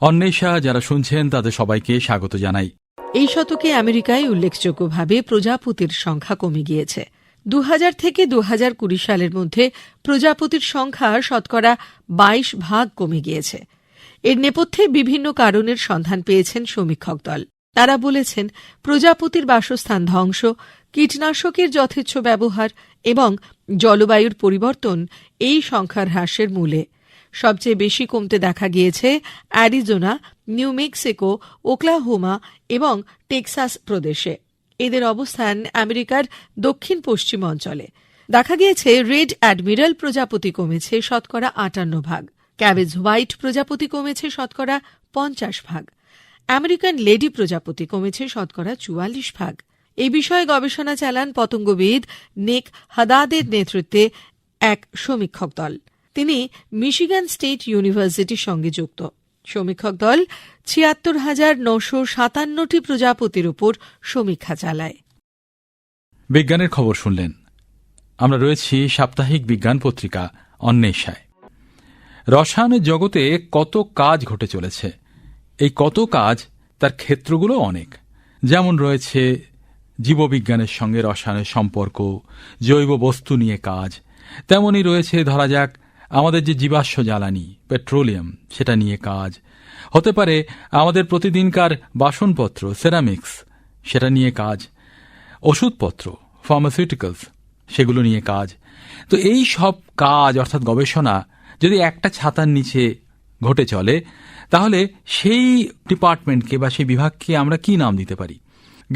অন্বেষা, যারা শুনছেন, তাদের সবাইকে স্বাগত জানাই। এই শতকে আমেরিকায় উল্লেখযোগ্যভাবে প্রজাপতির সংখ্যা কমে গিয়েছে। দু হাজার থেকে দু কুড়ি সালের মধ্যে প্রজাপতির সংখ্যা শতকরা ২২ ভাগ কমে গিয়েছে। এর নেপথ্যে বিভিন্ন কারণের সন্ধান পেয়েছেন সমীক্ষক দল। তারা বলেছেন, প্রজাপতির বাসস্থান ধ্বংস, কীটনাশকের যথেচ্ছ ব্যবহার এবং জলবায়ুর পরিবর্তন এই সংখ্যার হ্রাসের মূলে। সবচেয়ে বেশি কমতে দেখা গিয়েছে অ্যারিজোনা, নিউ মেক্সিকো, ওকলাহোমা এবং টেক্সাস প্রদেশে। এদের অবস্থান আমেরিকার দক্ষিণ পশ্চিম অঞ্চলে। দেখা গিয়েছে রেড অ্যাডমিরাল প্রজাপতি কমেছে শতকরা আটান্ন ভাগ। ক্যাবেজ হোয়াইট প্রজাপতি কমেছে শতকরা পঞ্চাশ ভাগ। আমেরিকান লেডি প্রজাপতি কমেছে শতকরা চুয়াল্লিশ ভাগ। এই বিষয়ে গবেষণা চালান পতঙ্গবিদ নেক হাদাদের নেতৃত্বে এক সমীক্ষক দল। তিনি মিশিগান স্টেট ইউনিভার্সিটির সঙ্গে যুক্ত। সমীক্ষক দল ছিয়াত্তর হাজার নশো সাতান্নটি প্রজাপতির উপর সমীক্ষা চালায়। বিজ্ঞানের খবর শুনলেন। আমরা রয়েছি সাপ্তাহিক বিজ্ঞান পত্রিকা অন্বেষায়। রসায়নের জগতে কত কাজ ঘটে চলেছে। এই কত কাজ তার ক্ষেত্রগুলো অনেক। যেমন রয়েছে জীববিজ্ঞানের সঙ্গে রসায়নের সম্পর্ক, জৈব বস্তু নিয়ে কাজ। তেমনই রয়েছে ধরা যাক আমাদের যে জীবাশ্ম জ্বালানি, পেট্রোলিয়াম, সেটা নিয়ে কাজ। হতে পারে আমাদের প্রতিদিনকার বাসনপত্র, সেরামিক্স, সেটা নিয়ে কাজ। ওষুধপত্র ফার্মাসিউটিক্যালস সেগুলো নিয়ে কাজ। তো এই সব কাজ, অর্থাৎ গবেষণা, যদি একটা ছাতার নিচে ঘটে চলে, তাহলে সেই ডিপার্টমেন্টকে বা সেই বিভাগকে আমরা কি নাম দিতে পারি?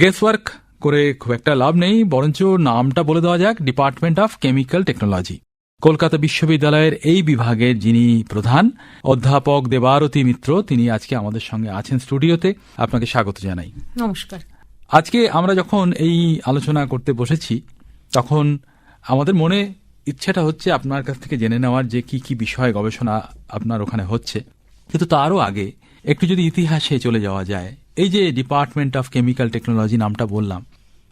গেসওয়ার্ক করে খুব একটা লাভ নেই, বরঞ্চ নামটা বলে দেওয়া যাক department of chemical technology Kolkata বিশ্ববিদ্যালয়ের এই বিভাগের যিনি প্রধান অধ্যাপক দেবারতী মিত্র তিনি আজকে আমাদের সঙ্গে আছেন স্টুডিওতে। আপনাকে স্বাগত জানাই। নমস্কার। আজকে আমরা যখন এই আলোচনা করতে বসেছি তখন আমাদের মনে ইচ্ছেটা হচ্ছে আপনার কাছ থেকে জেনে নেওয়ার যে কি কি বিষয় গবেষণা আপনার ওখানে হচ্ছে। কিন্তু তারও আগে একটু যদি ইতিহাসে চলে যাওয়া যায় এই যে ডিপার্টমেন্ট অফ কেমিক্যাল টেকনোলজি নামটা বললাম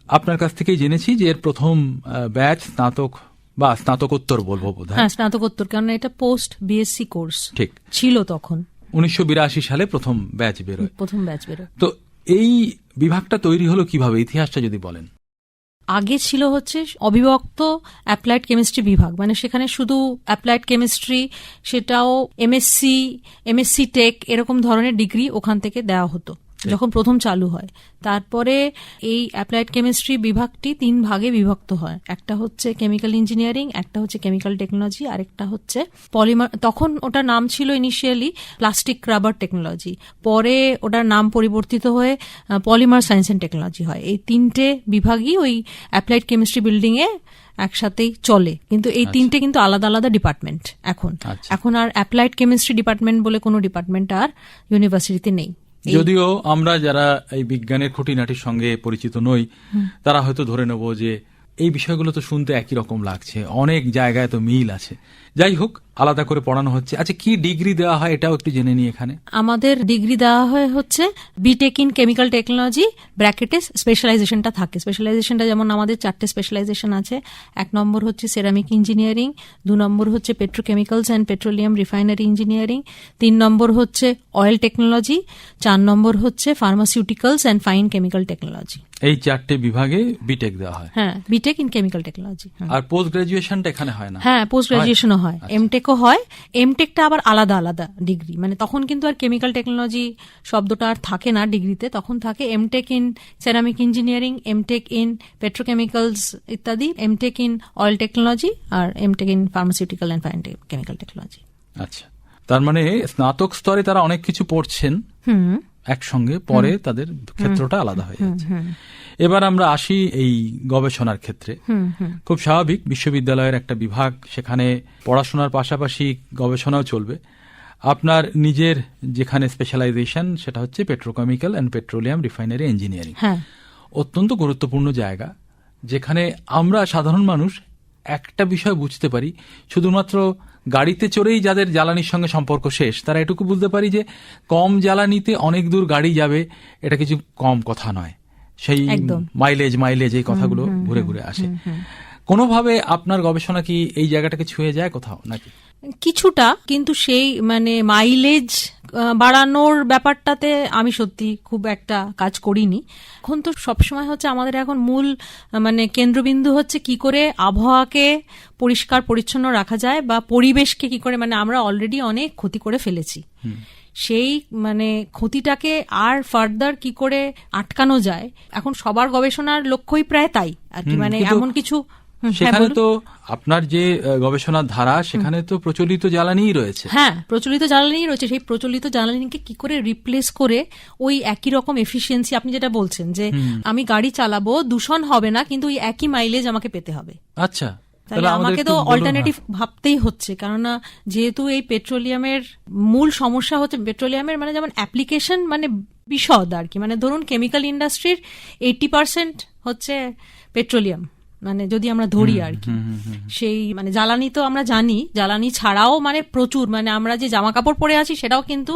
আপনার কাছ থেকেই জেনেছি যে এর প্রথম ব্যাচ স্নাতক বা স্নাতকোত্তর বলব বোধ হ্যাঁ স্নাতকোত্তর কারণ এটা পোস্ট বিএসসি কোর্স ঠিক। ছিল তখন। উনিশশো বিরাশি সালে প্রথম ব্যাচ বেরোয়। প্রথম ব্যাচ বেরোয়। তো এই বিভাগটা তৈরি হলো কীভাবে? ইতিহাসটা যদি বলেন। আগে ছিল হচ্ছে অবিভক্ত অ্যাপ্লাইড কেমিস্ট্রি বিভাগ মানে সেখানে শুধু অ্যাপ্লাইড কেমিস্ট্রি সেটাও এমএসসি এমএসসি টেক এরকম ধরনের ডিগ্রি ওখান থেকে দেওয়া হতো। যখন প্রথম চালু হয় তারপরে এই অ্যাপ্লাইড কেমিস্ট্রি বিভাগটি তিন ভাগে বিভক্ত হয়। একটা হচ্ছে কেমিক্যাল ইঞ্জিনিয়ারিং একটা হচ্ছে কেমিক্যাল টেকনোলজি আরেকটা হচ্ছে পলিমার তখন ওটার নাম ছিল ইনিশিয়ালি প্লাস্টিক রাবার টেকনোলজি পরে ওটার নাম পরিবর্তিত হয়ে পলিমার সায়েন্স অ্যান্ড টেকনোলজি হয়। এই তিনটে বিভাগই ওই অ্যাপ্লাইড কেমিস্ট্রি বিল্ডিং এ একসাথেই চলে। কিন্তু এই তিনটে কিন্তু আলাদা আলাদা ডিপার্টমেন্ট এখন। আচ্ছা। এখন আর অ্যাপ্লাইড কেমিস্ট্রি ডিপার্টমেন্ট বলে কোনো ডিপার্টমেন্ট আর ইউনিভার্সিটিতে নেই। যদিও আমরা যারা এই বিজ্ঞানের খুঁটিনাটির সঙ্গে পরিচিত নই তারা হয়তো ধরে নেব যে এই বিষয়গুলো তো শুনতে একই রকম লাগছে অনেক জায়গায় তো মিল আছে। যাই হোক আলাদা করে পড়ানো হচ্ছে। আচ্ছা কি ডিগ্রি দেওয়া হয় এটাও একটু জেনে নিই এখানে। আমাদের ডিগ্রি দেওয়া হয় হচ্ছে বিটেক ইন কেমিক্যাল টেকনোলজি ব্র্যাকেটে স্পেশালাইজেশনটা থাকে। স্পেশালাইজেশনটা যেমন আমাদের চারটে স্পেশালাইজেশন আছে। এক নম্বর হচ্ছে সেরামিক ইঞ্জিনিয়ারিং দু নম্বর হচ্ছে petrochemicals and petroleum refinery engineering তিন নম্বর হচ্ছে অয়েল টেকনোলজি চার নম্বর হচ্ছে pharmaceuticals and fine chemical technology এই চারটে বিভাগে বিটেক দেওয়া হয়। হ্যাঁ বিটেক ইন কেমিক্যাল টেকনোলজি আর পোস্ট গ্রাজুয়েশনটা এখানে হয় না? হ্যাঁ পোস্ট গ্রাজুয়েশনও হয়। আচ্ছা। এমটেকও হয়। এমটেকটা আবার আলাদা আলাদা ডিগ্রি মানে তখন কিন্তু আর কেমিক্যাল টেকনোলজি শব্দটা আর থাকে না ডিগ্রিতে তখন থাকে MTech in ceramic engineering MTech in petrochemicals ইত্যাদি MTech in oil technology R MTech in pharmaceutical and chemical technology আচ্ছা। তার মানে স্নাতক স্তরে তারা অনেক কিছু পড়ছেন। হুম। একসঙ্গে পরে তাদের ক্ষেত্রটা আলাদা হয়ে যাচ্ছে। এবার আমরা আসি এই গবেষণার ক্ষেত্রে। খুব স্বাভাবিক বিশ্ববিদ্যালয়ের একটা বিভাগ সেখানে পড়াশোনার পাশাপাশি গবেষণাও চলবে। আপনার নিজের যেখানে স্পেশালাইজেশন সেটা হচ্ছে petrochemical and petroleum refinery engineering অত্যন্ত গুরুত্বপূর্ণ জায়গা যেখানে আমরা সাধারণ মানুষ একটা বিষয় বুঝতে পারি শুধুমাত্র গাড়িতে চড়েই যাদের জ্বালানির সঙ্গে সম্পর্ক শেষ তারা এটুকু বুঝতে পারি যে কম জ্বালানিতে অনেক দূর গাড়ি যাবে এটা কিছু কম কথা নয়। সেই একদম। মাইলেজ মাইলেজ এই কথাগুলো ঘুরে ঘুরে আসে। কোনোভাবে আপনার গবেষণা কি এই জায়গাটাকে ছুঁয়ে যায় কোথাও নাকি? কিছুটা কিন্তু সেই মানে মাইলেজ বাড়ানোর ব্যাপারটাতে আমি সত্যি খুব একটা কাজ করিনি। এখন তো সবসময় হচ্ছে আমাদের এখন মূল মানে কেন্দ্রবিন্দু হচ্ছে কি করে আবহাওয়াকে পরিষ্কার পরিচ্ছন্ন রাখা যায় বা পরিবেশকে কি করে মানে আমরা অলরেডি অনেক ক্ষতি করে ফেলেছি। সেই মানে ক্ষতিটাকে আর ফার্দার কি করে আটকানো যায় এখন সবার গবেষণার লক্ষ্যই প্রায় তাই। আর কি মানে এমন কিছু সেখানে তো আপনার যে গবেষণার ধারা সেখানে তো প্রচলিত জ্বালানিই রয়েছে। হ্যাঁ প্রচলিত জ্বালানি রয়েছে। সেই প্রচলিত জ্বালানিকে কি করে রিপ্লেস করে ওই একই রকম এফিসিয়েন্সি আপনি যেটা বলছেন যে আমি গাড়ি চালাবো দূষণ হবে না কিন্তু ওই একই মাইলেজ আমাকে পেতে হবে। আচ্ছা তাহলে আমাকে তো অল্টারনেটিভ হ্যাঁ। ভাবতেই হচ্ছে কেননা যেহেতু এই পেট্রোলিয়ামের মূল সমস্যা হচ্ছে পেট্রোলিয়ামের মানে যেমন অ্যাপ্লিকেশন মানে বিশদ আর কি। মানে ধরুন কেমিক্যাল ইন্ডাস্ট্রির এইটি পার্সেন্ট হচ্ছে পেট্রোলিয়াম মানে যদি আমরা ধরি আর কি। সেই মানে জ্বালানি তো আমরা জানি জ্বালানি ছাড়াও মানে প্রচুর মানে আমরা যে জামা কাপড় পরে আছি সেটাও কিন্তু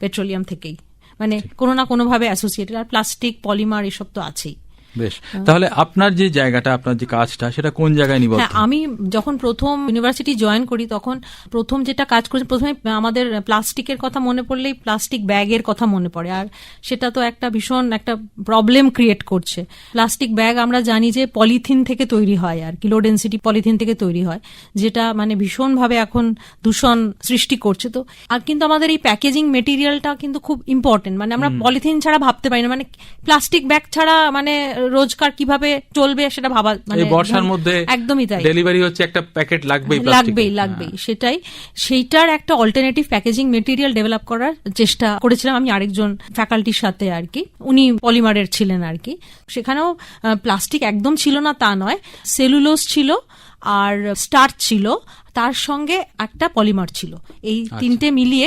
পেট্রোলিয়াম থেকেই। মানে কোনো না কোনোভাবে অ্যাসোসিয়েটেড আর প্লাস্টিক পলিমার এসব তো আছেই। বেশ। তাহলে আপনার যে জায়গাটা আপনার যে কাজটা সেটা কোন জায়গায় নিবদ্ধ? হ্যাঁ আমি যখন প্রথম ইউনিভার্সিটি জয়েন করি তখন প্রথম যেটা কাজ করেছি প্রথমে আমাদের প্লাস্টিকের কথা মনে পড়লেই প্লাস্টিক ব্যাগের কথা মনে পড়ে। আর সেটা তো একটা ভীষণ একটা প্রবলেম ক্রিয়েট করছে। প্লাস্টিক ব্যাগ আমরা জানি যে পলিথিন থেকে তৈরি হয় আর কি লো ডেন্সিটি পলিথিন থেকে তৈরি হয় যেটা মানে ভীষণভাবে এখন দূষণ সৃষ্টি করছে। তো আর কিন্তু আমাদের এই প্যাকেজিং মেটেরিয়ালটা কিন্তু খুব ইম্পর্টেন্ট মানে আমরা পলিথিন ছাড়া ভাবতে পারি না। মানে প্লাস্টিক ব্যাগ ছাড়া মানে রোজকার কীভাবে চলবে সেটা ভাবা মানে বর্ষার মধ্যে একদমই তাই। ডেলিভারি হচ্ছে একটা প্যাকেট লাগবেই লাগবেই লাগবেই সেটাই। সেইটার একটা অল্টারনেটিভ প্যাকেজিং মেটেরিয়াল ডেভেলপ করার চেষ্টা করেছিলাম আমি আরেকজন ফ্যাকাল্টির সাথে আর কি। উনি পলিমারের ছিলেন আর কি। সেখানেও প্লাস্টিক একদম ছিল না তা নয়। সেলুলোস ছিল আর স্টার্চ ছিল। তার সঙ্গে একটা পলিমার ছিল। এই তিনটে মিলিয়ে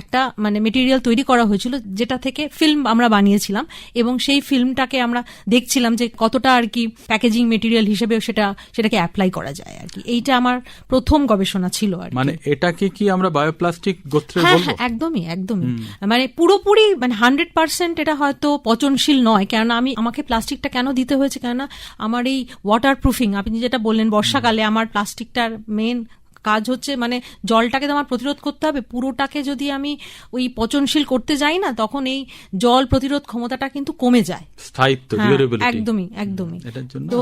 একটা মানে মেটেরিয়াল তৈরি করা হয়েছিল যেটা থেকে ফিল্ম আমরা বানিয়েছিলাম। এবং সেই ফিল্মটাকে আমরা দেখছিলাম যে কতটা আর কি প্যাকেজিং মেটেরিয়াল হিসেবে সেটা সেটাকে অ্যাপ্লাই করা যায় আর কি। এইটা আমার প্রথম গবেষণা ছিল আর মানে এটাকে কি আমরা বায়োপ্লাস্টিক গোত্রে হ্যাঁ হ্যাঁ একদমই একদমই। মানে পুরোপুরি মানে হান্ড্রেড পার্সেন্ট এটা হয়তো পচনশীল নয়। কেননা আমি আমাকে প্লাস্টিকটা কেন দিতে হয়েছে? কেননা আমার এই ওয়াটার প্রুফিং আপনি যেটা বললেন বর্ষাকালে আমার প্লাস্টিকটার মেন কাজ হচ্ছে মানে জলটাকে তো আমার প্রতিরোধ করতে হবে পুরোটাকে যদি আমি ওই পচনশীল করতে যাই না তখন এই জল প্রতিরোধ ক্ষমতাটা কিন্তু কমে যায়। স্থায়িত্ব হ্যাঁ, একদমই একদমই। তো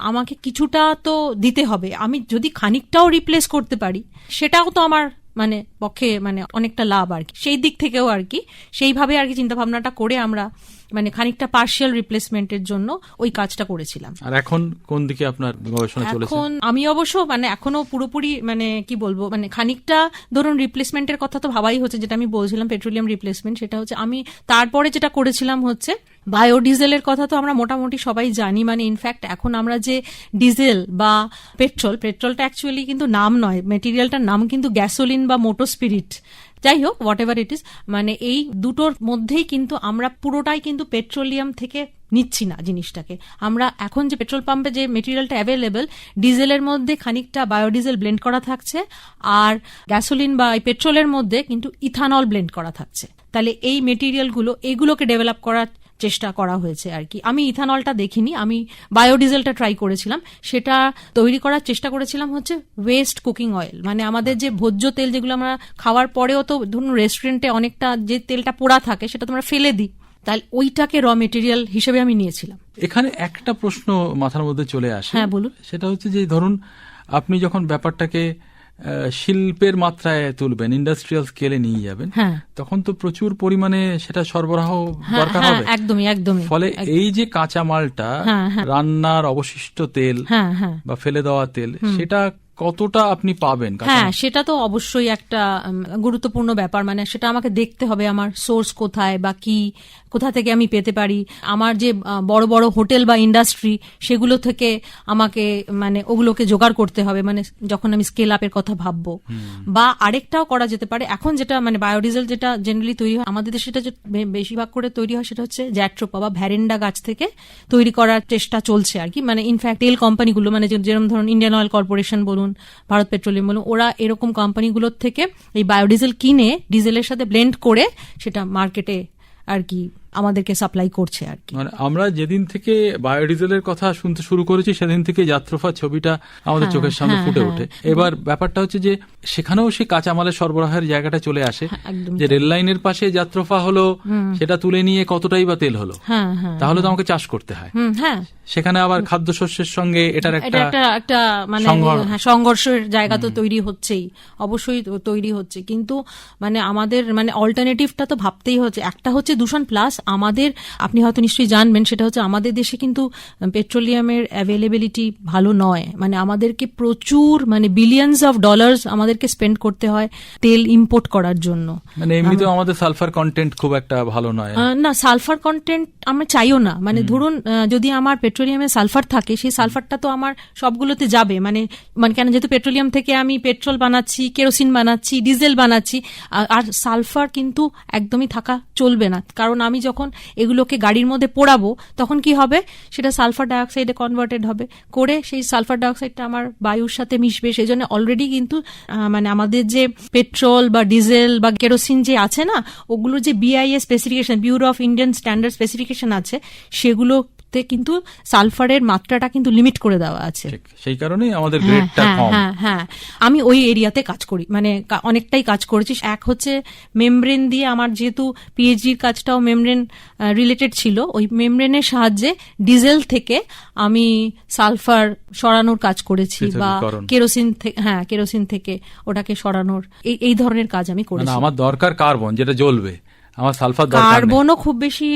আমাকে কিছুটা তো দিতে হবে। আমি যদি খানিকটাও রিপ্লেস করতে পারি সেটাও তো আমার মানে পক্ষে মানে অনেকটা লাভ আর কি। সেই দিক থেকেও আর কি সেইভাবে আর কি চিন্তা ভাবনাটা করে আমরা মানে খানিকটা পার্শিয়াল রিপ্লেসমেন্টের জন্য ওই কাজটা করেছিলাম। আর এখন কোন দিকে আপনার গবেষণা চলেছে? এখন আমি অবশ্য মানে এখনও পুরোপুরি মানে কি বলব মানে খানিকটা ধরুন রিপ্লেসমেন্টের কথা তো ভাবাই হচ্ছে যেটা আমি বলছিলাম পেট্রোলিয়াম রিপ্লেসমেন্ট সেটা হচ্ছে আমি তারপরে যেটা করেছিলাম হচ্ছে বায়োডিজেলের কথা তো আমরা মোটামুটি সবাই জানি মানে ইনফ্যাক্ট এখন আমরা যে ডিজেল বা পেট্রোল পেট্রোলটা অ্যাকচুয়ালি কিন্তু নাম নয় মেটেরিয়ালটার নাম কিন্তু গ্যাসোলিন বা মোটো স্পিরিট যাই হোক হোয়াট এভার ইট ইস মানে এই দুটোর মধ্যেই কিন্তু আমরা পুরোটাই কিন্তু পেট্রোলিয়াম থেকে নিচ্ছি না জিনিসটাকে। আমরা এখন যে পেট্রোল পাম্পে যে মেটেরিয়ালটা অ্যাভেলেবেল ডিজেলের মধ্যে খানিকটা বায়োডিজেল ব্লেন্ড করা থাকছে, আর গ্যাসোলিন বা এই পেট্রোলের মধ্যে কিন্তু ইথানল ব্লেন্ড করা থাকছে। তাহলে এই মেটেরিয়ালগুলো এগুলোকে ডেভেলপ করার চেষ্টা করা হয়েছে আর কি। আমি ইথানলটা দেখিনি আমি বায়োডিজেলটা ট্রাই করেছিলাম। সেটা তৈরি করার চেষ্টা করেছিলাম হচ্ছে ওয়েস্ট কুকিং অয়েল মানে আমাদের যে ভোজ্য তেল যেগুলো আমরা খাওয়ার পরেও তো ধরুন রেস্টুরেন্টে অনেকটা যে তেলটা পোড়া থাকে সেটা তো আমরা ফেলে দিই। তাহলে ওইটাকে র মেটেরিয়াল হিসেবে আমি নিয়েছিলাম। এখানে একটা প্রশ্ন মাথার মধ্যে চলে আসে। হ্যাঁ, বলুন। সেটা হচ্ছে যে ধরুন আপনি যখন ব্যাপারটাকে শিল্পের মাত্রায় তুলবেন ইন্ডাস্ট্রিয়াল স্কেলে নিয়ে যাবেন হ্যাঁ। তখন তো প্রচুর পরিমাণে সেটা সরবরাহ হ্যাঁ দরকার হ্যাঁ হবে। একদমই একদমই ফলে এই যে কাঁচা মালটা। রান্নার অবশিষ্ট তেল বা ফেলে দেওয়া তেল সেটা কতটা আপনি পাবেন? হ্যাঁ সেটা তো অবশ্যই একটা গুরুত্বপূর্ণ ব্যাপার। মানে সেটা আমাকে দেখতে হবে আমার সোর্স কোথায় বা কি কোথা থেকে আমি পেতে পারি। আমার যে বড় বড় হোটেল বা ইন্ডাস্ট্রি সেগুলো থেকে আমাকে মানে ওগুলোকে জোগাড় করতে হবে। মানে যখন আমি স্কেল আপের কথা ভাববো। বা আরেকটাও করা যেতে পারে। এখন যেটা মানে বায়োডিজেল যেটা জেনারেলি তৈরি হয় আমাদের দেশে সেটা যে বেশিরভাগ করে তৈরি হয় সেটা হচ্ছে জ্যাট্রোপা বা ভ্যারেন্ডা গাছ থেকে তৈরি করার চেষ্টা চলছে আর কি। মানে ইনফ্যাক্ট তেল কোম্পানিগুলো মানে যেরকম ধরুন ইন্ডিয়ান অয়েল কর্পোরেশন বলুন ভারত পেট্রোলিয়াম বলুন, ওরা এরকম কোম্পানিগুলোর থেকে এই বায়োডিজেল কিনে ডিজেলের সাথে ব্লেন্ড করে সেটা মার্কেটে আর কি আমাদেরকে সাপ্লাই করছে আর কি। মানে আমরা যেদিন থেকে বায়োডিজেলের কথা শুনতে শুরু করেছি সেদিন থেকে যাত্রফা ছবিটা আমাদের হ্যাঁ, চোখের সামনে হ্যাঁ, ফুটে হ্যাঁ। ওঠে। এবার ব্যাপারটা হচ্ছে যে সেখানেও সেই কাঁচামালের সরবরাহের জায়গাটা চলে আসে। যে রেল লাইনের পাশে যাত্রফা হলো সেটা তুলে নিয়ে কতটাই বা তেল হলো তাহলে তো আমাকে চাষ করতে হয়। হ্যাঁ। সেখানে আবার খাদ্যশস্যের সঙ্গে এটার একটা একটা মানে সংঘর্ষের জায়গা তো তৈরি হচ্ছেই অবশ্যই তৈরি হচ্ছে। কিন্তু মানে আমাদের মানে অল্টারনেটিভটা তো ভাবতেই হচ্ছে। একটা হচ্ছে দূষণ প্লাস আমাদের আপনি হয়তো নিশ্চয়ই জানবেন সেটা হচ্ছে আমাদের দেশে কিন্তু পেট্রোলিয়ামের অ্যাভেলেবিলিটি ভালো নয়। মানে আমাদেরকে প্রচুর মানে বিলিয়নস অফ ডলার্স আমাদেরকে স্পেন্ড করতে হয় তেল ইম্পোর্ট করার জন্য। মানে এমনিতেও আমাদের সালফার কন্টেন্ট খুব একটা ভালো নয়। না সালফার কন্টেন্ট আমরা চাইও না। মানে ধরুন যদি আমার পেট্রোলিয়ামে সালফার থাকে সেই সালফারটা তো আমার সবগুলোতে যাবে। মানে মানে কেন যেহেতু পেট্রোলিয়াম থেকে আমি পেট্রোল বানাচ্ছি কেরোসিন বানাচ্ছি ডিজেল বানাচ্ছি আর সালফার কিন্তু একদমই থাকা চলবে না। কারণ আমি যখন এগুলোকে গাড়ির মধ্যে পোড়াবো, তখন কি হবে? সেটা সালফার ডাইঅক্সাইডে কনভার্টেড হবে। করে সেই সালফার ডাইঅক্সাইডটা আমার বায়ুর সাথে মিশবে। সেই জন্য অলরেডি কিন্তু মানে আমাদের যে পেট্রোল বা ডিজেল বা কেরোসিন যে আছে না ওগুলো যে BIA specification bureau of Indian standard specification আছে সেগুলোতে কিন্তু সালফারের মাত্রাটা কিন্তু লিমিট করে দেওয়া আছে। সেই কারণেই আমাদের হ্যাঁ গ্রেডটা হ্যাঁ কম। হ্যাঁ হ্যাঁ। আমি ওই এরিয়াতে কাজ করি মানে অনেকটাই কাজ করেছি। এক হচ্ছে মেমব্রেন দিয়ে আমার যেহেতু পিএইচডির কাজটাও মেমব্রেন রিলেটেড ছিল ওই মেমব্রেনের সাহায্যে ডিজেল থেকে আমি সালফার সরানোর কাজ করেছি বা কেরোসিন থেকে হ্যাঁ কেরোসিন থেকে ওটাকে সরানোর এই ধরনের কাজ আমি করেছি। আমার দরকার কার্বন যেটা জ্বলবে। আমার সালফার কার্বনও খুব বেশি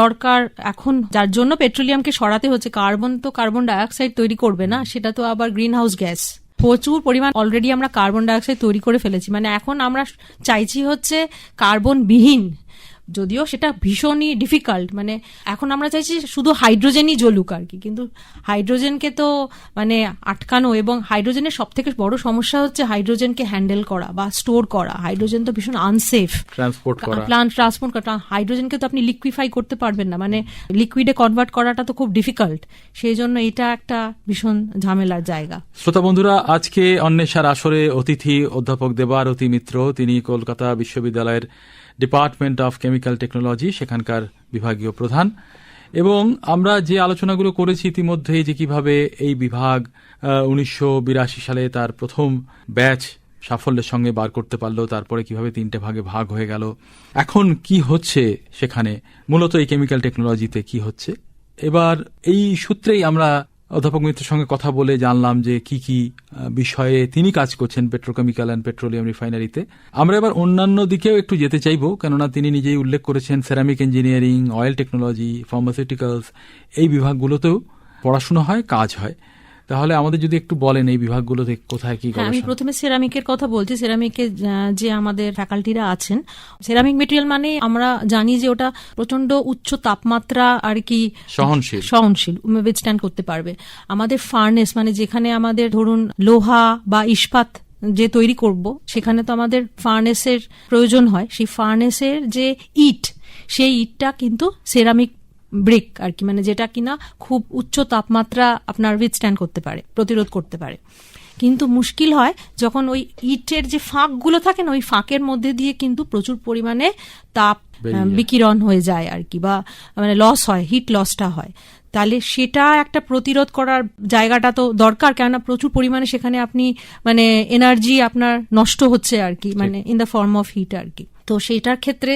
দরকার এখন, যার জন্য পেট্রোলিয়ামকে সরাতে হচ্ছে। কার্বন তো কার্বন ডাইঅক্সাইড তৈরি করবে না, সেটা তো আবার গ্রিন হাউস গ্যাস। প্রচুর পরিমাণ অলরেডি আমরা কার্বন ডাইঅক্সাইড তৈরি করে ফেলেছি। মানে এখন আমরা চাইছি হচ্ছে কার্বন বিহীন যদিও সেটা ভীষণই ডিফিকাল্ট মানে এখন আমরা চাইছি শুধু হাইড্রোজেনই জ্বলুক আর কি। কিন্তু হাইড্রোজেনকে তো মানে আটকানো এবং হাইড্রোজেনের সব থেকে বড় সমস্যা হচ্ছে হাইড্রোজেনকে হ্যান্ডেল করা বা স্টোর করা। হাইড্রোজেন তো ভীষণ আনসেফ ট্রান্সপোর্ট করা। প্লান্ট ট্রান্সপোর্ট করা। হাইড্রোজেনকে তো আপনি লিকুইফাই করতে পারবেন না। মানে লিকুইডে কনভার্ট করাটা তো খুব ডিফিকাল্ট সেই জন্য এটা একটা ভীষণ ঝামেলার জায়গা। শ্রোতা বন্ধুরা আজকে অন্বেষার আসরে অতিথি অধ্যাপক দেবারতী মিত্র। তিনি কলকাতা বিশ্ববিদ্যালয়ের ডিপার্টমেন্ট অফ কেমিক্যাল টেকনোলজি সেখানকার বিভাগীয় প্রধান। এবং আমরা যে আলোচনাগুলো করেছি ইতিমধ্যেই যে কীভাবে এই বিভাগ উনিশশো বিরাশি সালে তার প্রথম ব্যাচ সাফল্যের সঙ্গে বার করতে পারল, তারপরে কীভাবে তিনটে ভাগে ভাগ হয়ে গেল। এখন কি হচ্ছে সেখানে? মূলত এই কেমিক্যাল টেকনোলজিতে কি হচ্ছে? এবার এই সূত্রেই আমরা অধ্যাপক মিত্রের সঙ্গে কথা বলে জানলাম যে কি কি বিষয়ে তিনি কাজ করছেন পেট্রোকেমিক্যাল অ্যান্ড পেট্রোলিয়াম রিফাইনারিতে। আমরা এবার অন্যান্য দিকেও একটু যেতে চাইব, কেননা তিনি নিজেই উল্লেখ করেছেন ceramic engineering oil technology pharmaceuticals এই বিভাগগুলোতেও পড়াশুনো হয়, কাজ হয়। তাহলে আমাদের যদি একটু বলেন এই বিভাগগুলোতে কোথায় কি হ্যাঁ আমি প্রথমে সেরামিকের কথা বলছি। সেরামিকে যে আমাদের ফ্যাকাল্টিরা আছেন সেরামিক মেটেরিয়াল মানে আমরা জানি যে ওটা প্রচণ্ড উচ্চ তাপমাত্রা আর কি সহনশীল। সহনশীল উইথস্ট্যান্ড করতে পারবে। আমাদের ফার্নেস মানে যেখানে আমাদের ধরুন লোহা বা ইস্পাত যে তৈরি করব সেখানে তো আমাদের ফার্নেসের প্রয়োজন হয়। সেই ফার্নেসের যে ইট সেই ইটটা কিন্তু সেরামিক ব্রিক আর কি মানে যেটা কিনা খুব উচ্চ তাপমাত্রা আপনার উইথস্ট্যান্ড করতে পারে প্রতিরোধ করতে পারে। কিন্তু মুশকিল হয় যখন ওই ইটের যে ফাঁকগুলো থাকে না ওই ফাঁকের মধ্যে দিয়ে কিন্তু প্রচুর পরিমাণে তাপ। বিকিরণ হয়ে যায় আর কি বা মানে লস হয় হিট লসটা হয়। তাহলে সেটা একটা প্রতিরোধ করার জায়গাটা তো দরকার কেননা প্রচুর পরিমাণে সেখানে আপনি মানে এনার্জি আপনার নষ্ট হচ্ছে আর কি মানে in the form of heat আর কি। তো সেটার ক্ষেত্রে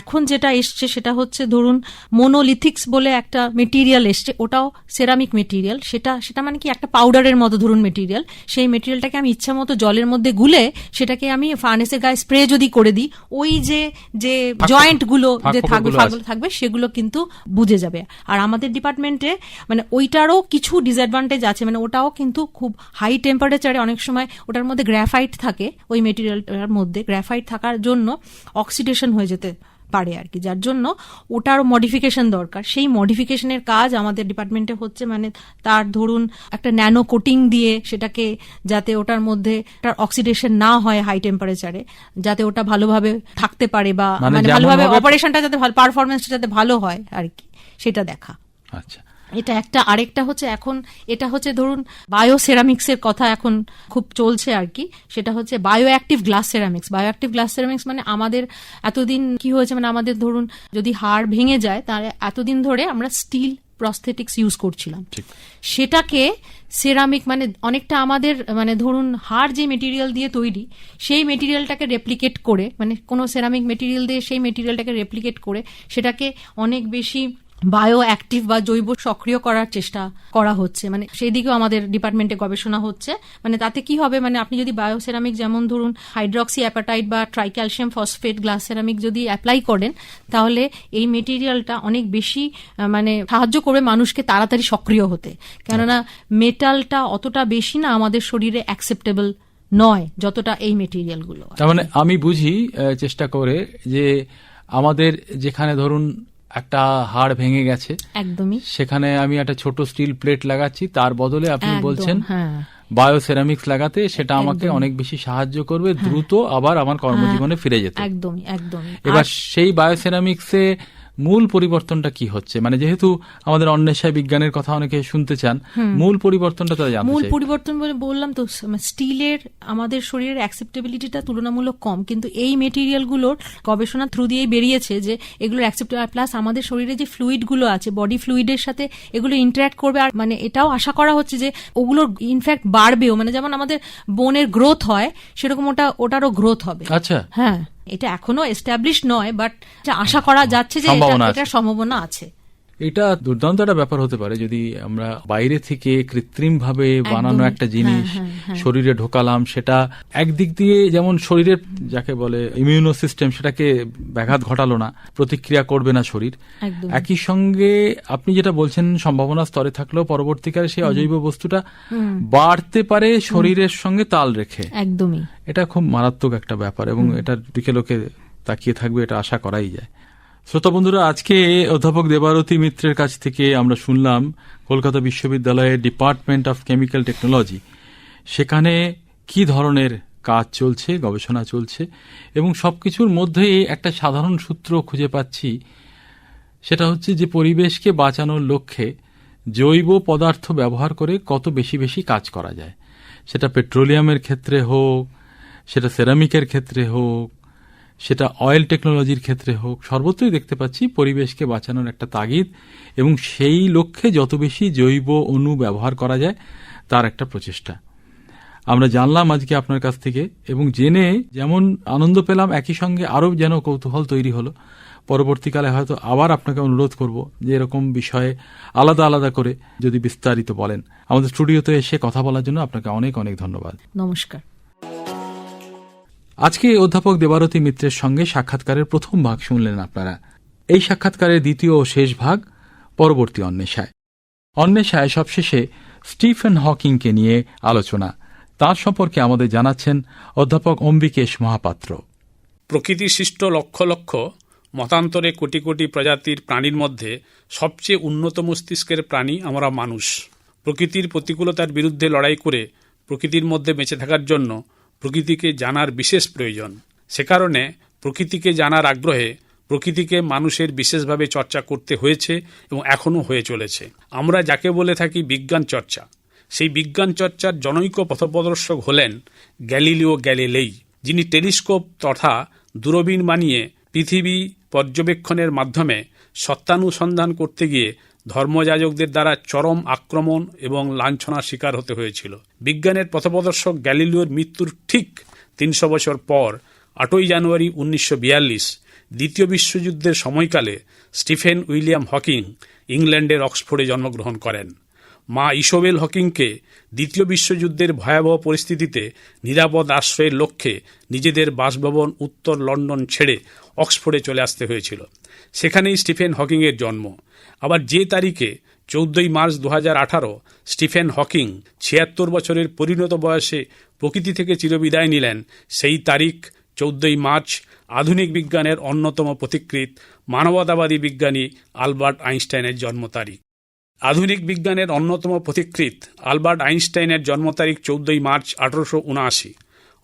এখন যেটা এসছে সেটা হচ্ছে ধরুন মোনোলিথিক্স বলে একটা মেটেরিয়াল এসছে ওটাও সেরামিক মেটেরিয়াল সেটা সেটা মানে কি একটা পাউডারের মতো ধরুন মেটেরিয়াল সেই মেটেরিয়ালটাকে আমি ইচ্ছা মতো জলের মধ্যে গুলে সেটাকে আমি ফার্নেসের গায়ে স্প্রে যদি করে দিই ওই যে যে জয়েন্টগুলো যে থাকবে ফাঁকগুলো থাকবে সেগুলো কিন্তু বুঝে যাবে। আর আমাদের ডিপার্টমেন্টে মানে ওইটারও কিছু ডিসঅ্যাডভান্টেজ আছে মানে ওটাও কিন্তু খুব হাই টেম্পারেচারে অনেক সময় ওটার মধ্যে গ্রাফাইট থাকে ওই মেটেরিয়ালটার মধ্যে গ্রাফাইট থাকার জন্য। অক্সিডেশন হয়ে যেতে পারে আর কি যার জন্য ওটারও মডিফিকেশন দরকার। সেই মডিফিকেশনের কাজ আমাদের ডিপার্টমেন্টে হচ্ছে মানে তার ধরুন একটা ন্যানো কোটিং দিয়ে সেটাকে যাতে ওটার মধ্যে তার অক্সিডেশন না হয় হাই টেম্পারেচারে যাতে ওটা ভালোভাবে থাকতে পারে বা মানে মানে ভালোভাবে ভাবে- অপারেশনটা যাতে ভালো পারফরমেন্স যাতে ভালো হয় আর কি সেটা দেখা। আচ্ছা। এটা একটা আরেকটা হচ্ছে এখন এটা হচ্ছে ধরুন বায়ো সেরামিক্সের কথা এখন খুব চলছে আর কি। সেটা হচ্ছে bioactive glass ceramics bioactive glass ceramics মানে আমাদের এতদিন কি হয়েছে মানে আমাদের ধরুন যদি হাড় ভেঙে যায় তাহলে এতদিন ধরে আমরা স্টিল প্রস্থেটিক্স ইউজ করছিলাম। সেটাকে সেরামিক মানে অনেকটা আমাদের মানে ধরুন হাড় যে মেটেরিয়াল দিয়ে তৈরি সেই মেটেরিয়ালটাকে রেপ্লিকেট করে মানে কোনো সেরামিক মেটেরিয়াল দিয়ে সেই মেটেরিয়ালটাকে রেপ্লিকেট করে সেটাকে অনেক বেশি বায়ো অ্যাক্টিভ বা জৈব সক্রিয় করার চেষ্টা করা হচ্ছে। মানে সেই দিকেও আমাদের ডিপার্টমেন্টে গবেষণা হচ্ছে। মানে তাতে কি হবে? মানে আপনি যদি বায়ো সেরামিক যেমন ধরুন হাইড্রক্সি অ্যাপাটাইট বা ট্রাইক্যালসিয়াম ফসফেট গ্লাস সেরামিক যদি অ্যাপ্লাই করেন তাহলে এই মেটেরিয়ালটা অনেক বেশি মানে সাহায্য করবে মানুষকে তাড়াতাড়ি সক্রিয় হতে। কেননা মেটালটা অতটা বেশি না আমাদের শরীরে অ্যাকসেপ্টেবল নয় যতটা এই মেটেরিয়ালগুলো তার মানে আমি বুঝি চেষ্টা করে যে আমাদের যেখানে ধরুন একটা হাড় ভেঙে গেছে। একদমই। সেখানে আমি একটা ছোট স্টিল প্লেট লাগাচ্ছি। তার বদলে আপনি বলছেন হ্যাঁ। বায়ো সেরামিক্স লাগাতে সেটা আমাকে অনেক বেশি সাহায্য করবে। দ্রুত আবার আমার কর্মজীবনে ফিরে যেতে। একদমই একদম এবার সেই বায়ো বায়োসেরামিক্সে মূল পরিবর্তনটা কি হচ্ছে? মানে যেহেতু আমাদের অন্বেষায় বিজ্ঞানের কথা অনেকে শুনতে চান মূল পরিবর্তনটা তারা জানতে মূল পরিবর্তন বলে বললাম তো স্টিলের আমাদের শরীরের অ্যাকসেপ্টেবিলিটিটা তুলনামূলক কম কিন্তু এই মেটেরিয়ালগুলোর গবেষণা থ্রু দিয়েই বেরিয়েছে যে এগুলোর অ্যাকসেপ্টেবল প্লাস আমাদের শরীরে যে ফ্লুইডগুলো আছে বডি ফ্লুইডের সাথে এগুলো ইন্টারাক্ট করবে আর মানে এটাও আশা করা হচ্ছে যে ওগুলোর ইনফ্যাক্ট বাড়বেও মানে যেমন আমাদের বোনের গ্রোথ হয় সেরকম ওটা ওটারও গ্রোথ হবে। আচ্ছা। হ্যাঁ। এটা এখনও এস্টাবলিশ নয় বাট আশা করা যাচ্ছে যে এটা- সম্ভাবনা আছে। এটা দুর্দান্ত একটা ব্যাপার হতে পারে যদি আমরা বাইরে থেকে কৃত্রিম ভাবে বানানো একটা জিনিস হ্যাঁ, শরীরে ঢোকালাম সেটা একদিক দিয়ে যেমন শরীরের যাকে বলে ইমিউনো সিস্টেম সেটাকে ব্যাঘাত ঘটালো না প্রতিক্রিয়া করবে না শরীর। একই সঙ্গে আপনি যেটা বলছেন সম্ভাবনা স্তরে থাকলেও পরবর্তীকালে সেই অজৈব বস্তুটা বাড়তে পারে শরীরের সঙ্গে তাল রেখে। একদমই। এটা খুব মারাত্মক একটা ব্যাপার এবং এটার দিকে লোকে তাকিয়ে থাকবে এটা আশা করাই যায়। শ্রোতা বন্ধুরা, আজকে অধ্যাপক দেবারতী মিত্রের কাছ থেকে আমরা শুনলাম কলকাতা বিশ্ববিদ্যালয়ের ডিপার্টমেন্ট অফ কেমিক্যাল টেকনোলজি। সেখানে কি ধরনের কাজ চলছে, গবেষণা চলছে, এবং সবকিছুর মধ্যেই একটা সাধারণ সূত্র খুঁজে পাচ্ছি। সেটা হচ্ছে যে পরিবেশকে বাঁচানোর লক্ষ্যে জৈব পদার্থ ব্যবহার করে কত বেশি বেশি কাজ করা যায়। সেটা পেট্রোলিয়ামের ক্ষেত্রে হোক, সেটা সেরামিকের ক্ষেত্রে হোক সেটা অয়েল টেকনোলজির ক্ষেত্রে হোক, সর্বত্রই দেখতে পাচ্ছি পরিবেশকে বাঁচানোর একটা তাগিদ এবং সেই লক্ষ্যে যত বেশি জৈব অণু ব্যবহার করা যায়, তার একটা প্রচেষ্টা। আমরা জানলাম আজকে আপনার কাছ থেকে এবং জেনে যেমন আনন্দ পেলাম, একই সঙ্গে আরও যেন কৌতূহল তৈরি হলো। পরবর্তীকালে হয়তো আবার আপনাকে অনুরোধ করব যে এরকম বিষয়ে আলাদা আলাদা করে যদি বিস্তারিত বলেন। আমাদের স্টুডিওতে এসে কথা বলার জন্য আপনাকে অনেক অনেক ধন্যবাদ। নমস্কার। আজকে অধ্যাপক দেবারতী মিত্রের সঙ্গে সাক্ষাৎকারের প্রথম ভাগ শুনলেন আপনারা। এই সাক্ষাৎকারের দ্বিতীয় ও শেষ ভাগ পরবর্তী অন্বেষায়। অন্বেষায় সবশেষে স্টিফেন হকিংকে নিয়ে আলোচনা। তার সম্পর্কে আমাদের জানাচ্ছেন অধ্যাপক অম্বিকেশ মহাপাত্র। প্রকৃতি সৃষ্ট লক্ষ লক্ষ, মতান্তরে কোটি কোটি প্রজাতির প্রাণীর মধ্যে সবচেয়ে উন্নত মস্তিষ্কের প্রাণী আমরা মানুষ। প্রকৃতির প্রতিকূলতার বিরুদ্ধে লড়াই করে প্রকৃতির মধ্যে বেঁচে থাকার জন্য প্রকৃতিকে জানার বিশেষ প্রয়োজন। সে কারণে প্রকৃতিকে জানার আগ্রহে প্রকৃতিকে মানুষের বিশেষভাবে চর্চা করতে হয়েছে এবং এখনও হয়ে চলেছে। আমরা যাকে বলে থাকি বিজ্ঞান চর্চা। সেই বিজ্ঞান চর্চার জনৈক পথপ্রদর্শক হলেন গ্যালিলিও গ্যালিলেই, যিনি টেলিস্কোপ তথা দূরবীন বানিয়ে পৃথিবী পর্যবেক্ষণের মাধ্যমে সত্যানুসন্ধান করতে গিয়ে ধর্মযাজকদের দ্বারা চরম আক্রমণ এবং লাঞ্ছনার শিকার হতে হয়েছিল। বিজ্ঞানের পথপ্রদর্শক গ্যালিলিওর মৃত্যুর ঠিক তিনশো বছর পর, আটই জানুয়ারি উনিশশো বিয়াল্লিশ, দ্বিতীয় বিশ্বযুদ্ধের সময়কালে স্টিফেন উইলিয়াম হকিং ইংল্যান্ডের অক্সফোর্ডে জন্মগ্রহণ করেন। মা ইসোবেল হকিংকে দ্বিতীয় বিশ্বযুদ্ধের ভয়াবহ পরিস্থিতিতে নিরাপদ আশ্রয়ের লক্ষ্যে নিজেদের বাসভবন উত্তর লন্ডন ছেড়ে অক্সফোর্ডে চলে আসতে হয়েছিল। সেখানেই স্টিফেন হকিংয়ের জন্ম। আবার যে তারিখে চৌদ্দই মার্চ দু আঠারো স্টিফেন হকিং ছিয়াত্তর বছরের পরিণত বয়সে প্রকৃতি থেকে চিরবিদায় নিলেন, সেই তারিখ চৌদ্দই মার্চ আধুনিক বিজ্ঞানের অন্যতম পথিকৃৎ, মানবতাবাদী বিজ্ঞানী আলবার্ট আইনস্টাইনের জন্ম তারিখ। আধুনিক বিজ্ঞানের অন্যতম পথিকৃৎ আলবার্ট আইনস্টাইনের জন্ম তারিখ চৌদ্দই মার্চ আঠারোশো উনআশি।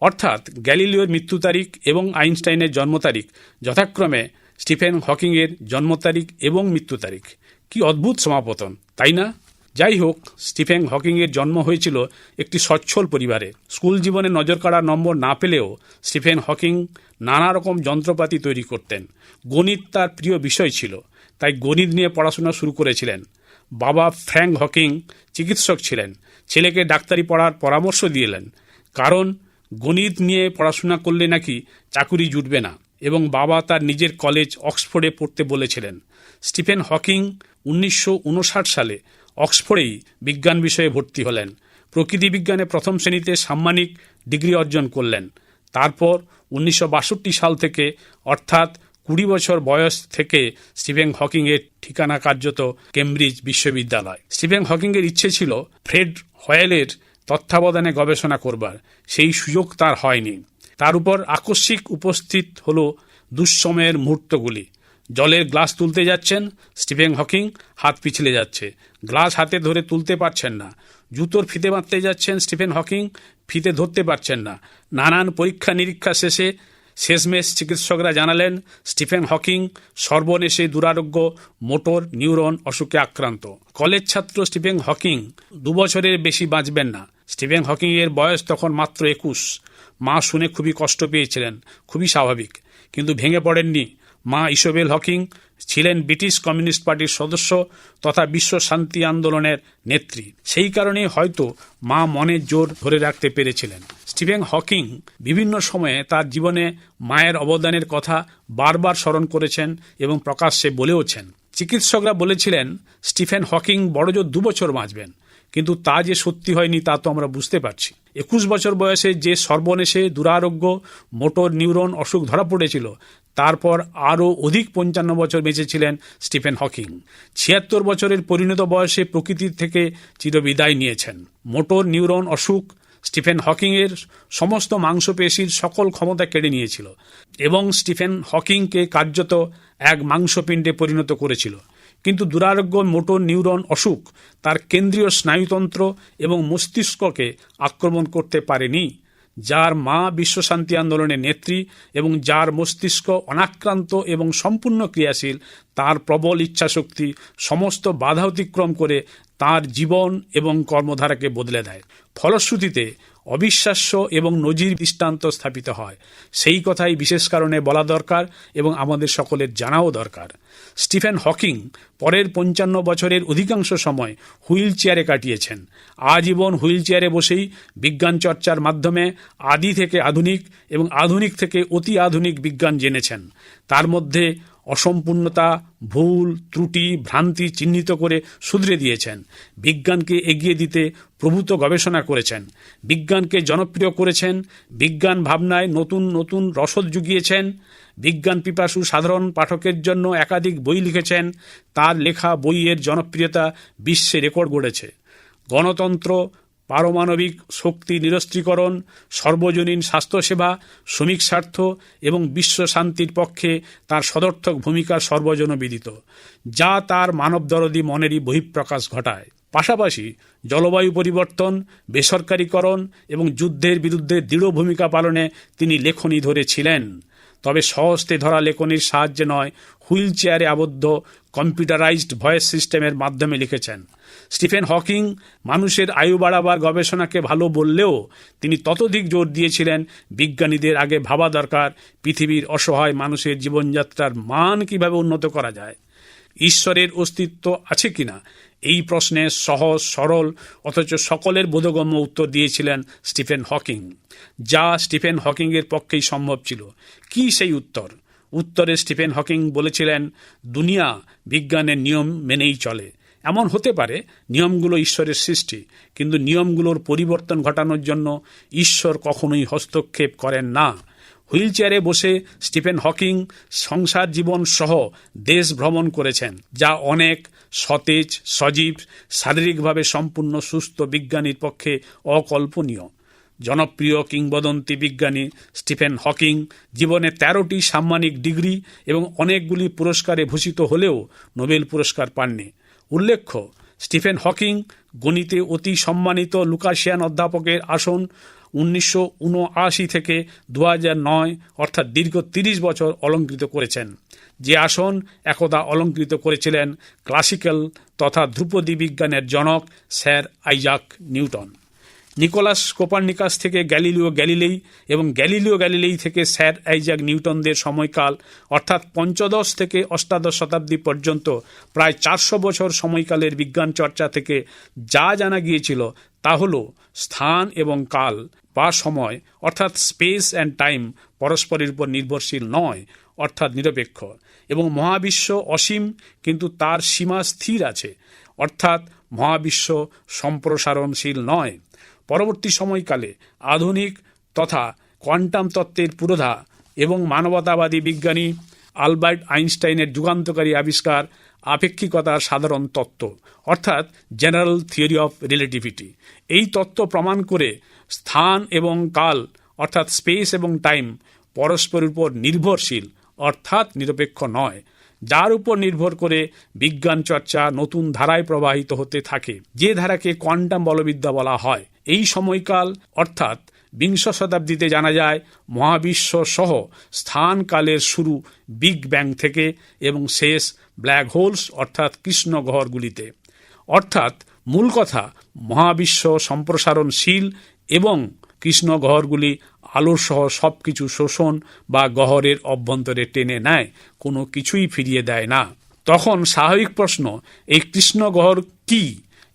অর্থাৎ গ্যালিলিওর মৃত্যু তারিখ এবং আইনস্টাইনের জন্ম তারিখ যথাক্রমে স্টিফেন হকিংয়ের জন্ম তারিখ এবং মৃত্যু তারিখ। কি অদ্ভুত সমাপতন, তাই না? যাই হোক, স্টিফেন হকিংয়ের জন্ম হয়েছিল একটি সচ্ছল পরিবারে। স্কুল জীবনে নজর কাড়া নম্বর না পেলেও স্টিফেন হকিং নানা রকম যন্ত্রপাতি তৈরি করতেন। গণিত তার প্রিয় বিষয় ছিল, তাই গণিত নিয়ে পড়াশোনা শুরু করেছিলেন। বাবা ফ্র্যাঙ্ক হকিং চিকিৎসক ছিলেন, ছেলেকে ডাক্তারি পড়ার পরামর্শ দিলেন কারণ গণিত নিয়ে পড়াশোনা করলে নাকি চাকুরি জুটবে না। এবং বাবা তার নিজের কলেজ অক্সফোর্ডে পড়তে বলেছিলেন। স্টিফেন হকিং উনিশশো উনষাট সালে অক্সফোর্ডেই বিজ্ঞান বিষয়ে ভর্তি হলেন। প্রকৃতি বিজ্ঞানে প্রথম শ্রেণীতে সাম্মানিক ডিগ্রি অর্জন করলেন। তারপর উনিশশো বাষট্টি সাল থেকে, অর্থাৎ কুড়ি বছর বয়স থেকে স্টিফেন হকিংয়ের ঠিকানা কার্যত কেমব্রিজ বিশ্ববিদ্যালয়। স্টিফেন হকিংয়ের ইচ্ছে ছিল ফ্রেড হয়েলের তত্ত্বাবধানে গবেষণা করবার। সেই সুযোগ তার হয়নি। তার উপর আকস্মিক উপস্থিত হল দুঃসময়ের মুহূর্তগুলি। জলের গ্লাস তুলতে যাচ্ছেন, স্টিফেন হকিং হাত পিছলে যাচ্ছে। গ্লাস হাতে ধরে তুলতে পারছেন না। জুতোর ফিতে বাঁধতে যাচ্ছেন স্টিফেন হকিং, ফিতে ধরতে পারছেন না। নানান পরীক্ষা নিরীক্ষা শেষে শেষমেশ চিকিৎসকরা জানালেন, স্টিফেন হকিং সর্বনেশে দুরারোগ্য মোটর নিউরন অসুখে আক্রান্ত। কলেজ ছাত্র স্টিফেন হকিং দুবছরের বেশি বাঁচবেন না। স্টিফেন হকিং এর বয়স তখন মাত্র একুশ। মা শুনে খুবই কষ্ট পেয়েছিলেন, খুবই স্বাভাবিক। কিন্তু ভেঙে পড়েননি। মা ইসোবেল হকিং ছিলেন ব্রিটিশ কমিউনিস্ট পার্টির সদস্য তথা বিশ্ব শান্তি আন্দোলনের নেত্রী। সেই কারণে হয়তো মা মনের জোর ধরে রাখতে পেরেছিলেন। স্টিফেন হকিং বিভিন্ন সময়ে তার জীবনে মায়ের অবদানের কথা বারবার স্মরণ করেছেন এবং প্রকাশ্যে বলেওছেন। চিকিৎসকরা বলেছিলেন, স্টিফেন হকিং বড়জোর দু বছর বাঁচবেন। কিন্তু তা যে সত্যি হয়নি তা তো আমরা বুঝতে পারছি। একুশ বছর বয়সে যে সর্বনেশে দুরারোগ্য মোটর নিউরন অসুখ ধরা পড়েছিল, তারপর আরও অধিক পঞ্চান্ন বছর বেঁচেছিলেন স্টিফেন হকিং। ছিয়াত্তর বছরের পরিণত বয়সে প্রকৃতির থেকে চিরবিদায় নিয়েছেন। মোটর নিউরন অসুখ স্টিফেন হকিংয়ের সমস্ত মাংসপেশির সকল ক্ষমতা কেড়ে নিয়েছিল এবং স্টিফেন হকিংকে কার্যত এক মাংসপিণ্ডে পরিণত করেছিল। কিন্তু দুরারোগ্য মোটর নিউরন অসুখ তার কেন্দ্রীয় স্নায়ুতন্ত্র এবং মস্তিষ্ককে আক্রমণ করতে পারেনি, যার মা বিশ্বশান্তি আন্দোলনের নেত্রী এবং যার মস্তিষ্ক অনাক্রান্ত এবং সম্পূর্ণ ক্রিয়াশীল, তার প্রবল ইচ্ছাশক্তি সমস্ত বাধা অতিক্রম করে তার জীবন এবং কর্মধারাকে বদলে দেয়। ফলশ্রুতিতে অবিশ্বাস্য এবং নজির দৃষ্টান্ত স্থাপিত হয়। সেই কথাই বিশেষ কারণে বলা দরকার এবং আমাদের সকলের জানাও দরকার। স্টিফেন হকিং পরের পঞ্চান্ন বছরের অধিকাংশ সময় হুইল চেয়ারে কাটিয়েছেন। আজীবন হুইল চেয়ারে বসেই বিজ্ঞান চর্চার মাধ্যমে আদি থেকে আধুনিক এবং আধুনিক থেকে অতি আধুনিক বিজ্ঞান জেনেছেন। তার মধ্যে অসম্পূর্ণতা, ভুল, ত্রুটি, ভ্রান্তি চিহ্নিত করে শুধরে দিয়েছেন। বিজ্ঞানকে এগিয়ে দিতে প্রভূত গবেষণা করেছেন। বিজ্ঞানকে জনপ্রিয় করেছেন। বিজ্ঞান ভাবনায় নতুন নতুন রসদ জুগিয়েছেন। বিজ্ঞান পিপাসু সাধারণ পাঠকের জন্য একাধিক বই লিখেছেন। তার লেখা বইয়ের জনপ্রিয়তা বিশ্বে রেকর্ড গড়েছে। গণতন্ত্র পারমাণবিক শক্তি নিরস্ত্রীকরণ, সর্বজনীন স্বাস্থ্যসেবা, শ্রমিক স্বার্থ এবং বিশ্ব শান্তির পক্ষে তার সদর্থক ভূমিকা সর্বজনবিদিত যা তার মানবদরদী মনেরই বহিঃপ্রকাশ ঘটায়। পাশাপাশি জলবায়ু পরিবর্তন, বেসরকারীকরণ এবং যুদ্ধের বিরুদ্ধে দৃঢ় ভূমিকা পালনে তিনি লেখনী ধরেছিলেন। তবে সহস্তে ধরা লেখনির সাহায্যে নয় হুইল চেয়ারে আবদ্ধ কম্পিউটারাইজড ভয়েস সিস্টেমের মাধ্যমে লিখেছেন। স্টিফেন হকিং মানুষের আয়ু বাড়াবার গবেষণাকে ভালো বললেও তিনি ততোধিক জোর দিয়েছিলেন বিজ্ঞানীদের আগে ভাবা দরকার পৃথিবীর অসহায় মানুষের জীবনযাত্রার মান কীভাবে উন্নত করা যায়। ঈশ্বরের অস্তিত্ব আছে কিনা? এই প্রশ্নে সহজ, সরল, অথচ সকলের বোধগম্য উত্তর দিয়েছিলেন স্টিফেন হকিং। যা স্টিফেন হকিংয়ের পক্ষেই সম্ভব ছিল। কি সেই উত্তর? উত্তরে স্টিফেন হকিং বলেছিলেন, দুনিয়া বিজ্ঞানের নিয়ম মেনেই চলে। এমন হতে পারে নিয়মগুলো ঈশ্বরের সৃষ্টি, কিন্তু নিয়মগুলোর পরিবর্তন ঘটানোর জন্য ঈশ্বর কখনোই হস্তক্ষেপ করেন না। হুইল চেয়ারে বসে স্টিফেন হকিং সংসার জীবন সহ দেশ ভ্রমণ করেছেন, যা অনেক সতেজ, সজীব, শারীরিকভাবে সম্পূর্ণ সুস্থ বিজ্ঞানীর পক্ষে অকল্পনীয়। জনপ্রিয় কিংবদন্তি বিজ্ঞানী স্টিফেন হকিং জীবনে তেরোটি সাম্মানিক ডিগ্রি এবং অনেকগুলি পুরস্কারে ভূষিত হলেও নোবেল পুরস্কার পাননি। উল্লেখ্য, স্টিফেন হকিং গণিতে অতি সম্মানিত লুকাশিয়ান অধ্যাপকের আসন উনিশশো উনআশি থেকে দু নয়, অর্থাৎ দীর্ঘ তিরিশ বছর অলঙ্কৃত করেছেন। যে আসন একদা অলঙ্কৃত করেছিলেন ক্লাসিক্যাল তথা ধ্রুপদী বিজ্ঞানের জনক sir Isaac Newton. Nicolas Copernicus থেকে গ্যালিলিও গ্যালিলেই এবং গ্যালিলিও গ্যালিলেই থেকে স্যার আইজাক নিউটনদের সময়কাল, অর্থাৎ পঞ্চদশ থেকে অষ্টাদশ শতাব্দী পর্যন্ত প্রায় চারশো বছর সময়কালের বিজ্ঞান চর্চা থেকে যা জানা গিয়েছিল তা হল স্থান এবং কাল বা সময়, অর্থাৎ স্পেস অ্যান্ড টাইম পরস্পরের উপর নির্ভরশীল নয়, অর্থাৎ নিরপেক্ষ। এবং মহাবিশ্ব অসীম, কিন্তু তার সীমা স্থির আছে, অর্থাৎ মহাবিশ্ব সম্প্রসারণশীল নয়। পরবর্তী সময়কালে আধুনিক তথা কোয়ান্টাম তত্ত্বের পুরোধা এবং মানবতাবাদী বিজ্ঞানী আলবার্ট আইনস্টাইনের যুগান্তকারী আবিষ্কার আপেক্ষিকতার সাধারণ তত্ত্ব, অর্থাৎ জেনারেল থিওরি অফ রিলেটিভিটি। এই তত্ত্ব প্রমাণ করে স্থান এবং কাল, অর্থাৎ স্পেস এবং টাইম, পরস্পরের উপর নির্ভরশীল, অর্থাৎ নিরপেক্ষ নয়, যার উপর নির্ভর করে বিজ্ঞান চর্চা নতুন ধারায় প্রবাহিত হতে থাকে। যে ধারাকে কোয়ান্টাম বলবিদ্যা বলা হয় এই সময়কাল, অর্থাৎ বিংশ শতাব্দীতে জানা যায়, মহাবিশ্ব সহ স্থান কালের শুরু বিগ ব্যাং থেকে এবং শেষ ব্ল্যাক হোলস, অর্থাৎ কৃষ্ণ গহরগুলিতে অর্থাৎ মূল কথা, মহাবিশ্ব সম্প্রসারণশীল এবং কৃষ্ণ গহরগুলি আলোর সহ সব কিছু শোষণ বা গহরের অভ্যন্তরে টেনে নেয়, কোনো কিছুই ফিরিয়ে দেয় না। তখন স্বাভাবিক প্রশ্ন, এই কৃষ্ণ গহর কি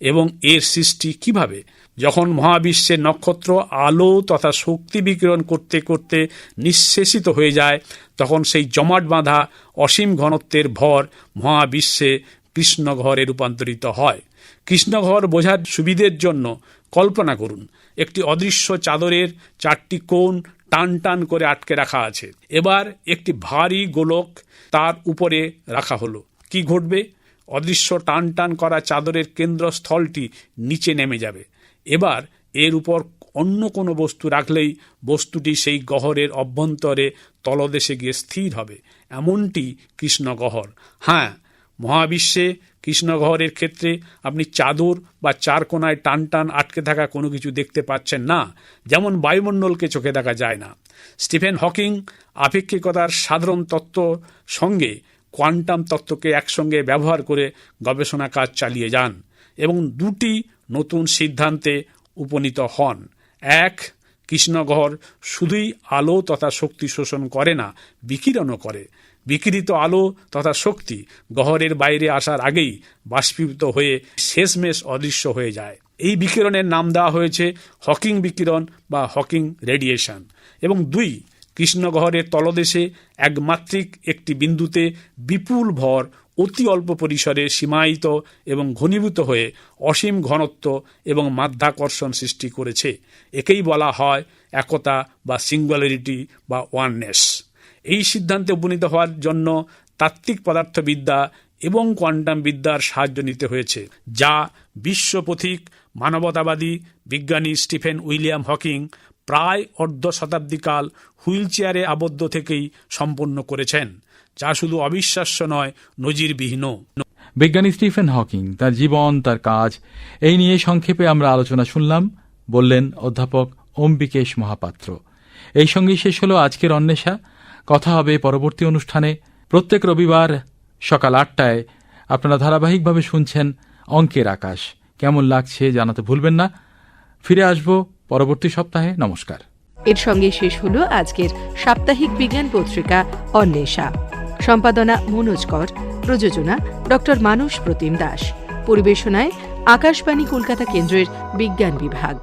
এবং এর সৃষ্টি কীভাবে? যখন মহাবিশ্বের নক্ষত্র আলো তথা শক্তি বিকিরণ করতে করতে নিঃশেষিত হয়ে যায়, তখন সেই জমাট বাঁধা অসীম ঘনত্বের ভর মহাবিশ্বে কৃষ্ণঘরে রূপান্তরিত হয়। কৃষ্ণঘর বোঝার সুবিধের জন্য কল্পনা করুন, একটি অদৃশ্য চাদরের চারটি কোণ টান টান করে আটকে রাখা আছে। এবার একটি ভারী গোলক তার উপরে রাখা হলো। কি ঘটবে? অদৃশ্য টান টান করা চাদরের কেন্দ্রস্থলটি নিচে নেমে যাবে। এবার এর উপর অন্য কোনো বস্তু রাখলেই বস্তুটি সেই গহরের অভ্যন্তরে তলদেশে গিয়ে স্থির হবে। এমনটি কৃষ্ণগহর। হ্যাঁ মহাবিশ্বে কৃষ্ণগহরের ক্ষেত্রে আপনি চাদর বা চার কোনায় টান টান আটকে থাকা কোনো কিছু দেখতে পাচ্ছেন না, যেমন বায়ুমণ্ডলকে চোখে দেখা যায় না। স্টিফেন হকিং আপেক্ষিকতার সাধারণ তত্ত্ব সঙ্গে কোয়ান্টাম তত্ত্বকে একসঙ্গে ব্যবহার করে গবেষণা কাজ চালিয়ে যান এবং দুটি নতুন সিদ্ধান্তে উপনীত হন। এক, কৃষ্ণগহর শুধুই আলো তথা শক্তি শোষণ করে না, বিকিরণও করে। বিকিরিত আলো তথা শক্তি গহরের বাইরে আসার আগেই বাষ্পীভূত হয়ে শেষমেশ অদৃশ্য হয়ে যায়। এই বিকিরণের নাম দেওয়া হয়েছে হকিং বিকিরণ বা হকিং রেডিয়েশন। এবং দুই, কৃষ্ণগহরের তলদেশে একমাত্রিক একটি বিন্দুতে বিপুল ভর অতি অল্প পরিসরে সীমায়িত এবং ঘনীভূত হয়ে অসীম ঘনত্ব এবং মাধ্যাকর্ষণ সৃষ্টি করেছে। একেই বলা হয় একতা বা সিঙ্গুলারিটি বা ওয়াননেস। এই সিদ্ধান্তে উপনীত হওয়ার জন্য তাত্ত্বিক পদার্থবিদ্যা এবং কোয়ান্টাম বিদ্যার সাহায্য নিতে হয়েছে, যা বিশ্বপথিক মানবতাবাদী বিজ্ঞানী স্টিফেন উইলিয়াম হকিং প্রায় অর্ধ শতাব্দীকাল হুইল চেয়ারে আবদ্ধ থেকেই সম্পন্ন করেছেন। যা শুধু অবিশ্বাস্য নয় নজিরবিহীনও। বিজ্ঞানী স্টিফেন হকিং তার জীবন তার কাজ এই নিয়ে সংক্ষেপে আমরা আলোচনা শুনলাম বললেন অধ্যাপক অম্বিকেশ মহাপাত্র। এই সঙ্গেই শেষ হল আজকের অন্বেষা। কথা হবে পরবর্তী অনুষ্ঠানে। প্রত্যেক রবিবার সকাল আটটায় আপনারা ধারাবাহিকভাবে শুনছেন অঙ্কের আকাশ। কেমন লাগছে জানাতে ভুলবেন না। ফিরে আসব পরবর্তী সপ্তাহে। নমস্কার। এর সঙ্গে শেষ হল আজকের সাপ্তাহিক বিজ্ঞান পত্রিকা অন্বেষা। সম্পাদনা মনোজ কর প্রযোজনা ডক্টর মানস প্রতিম দাস। পরিবেশনায় আকাশবাণী কলকাতা কেন্দ্রের বিজ্ঞান বিভাগ।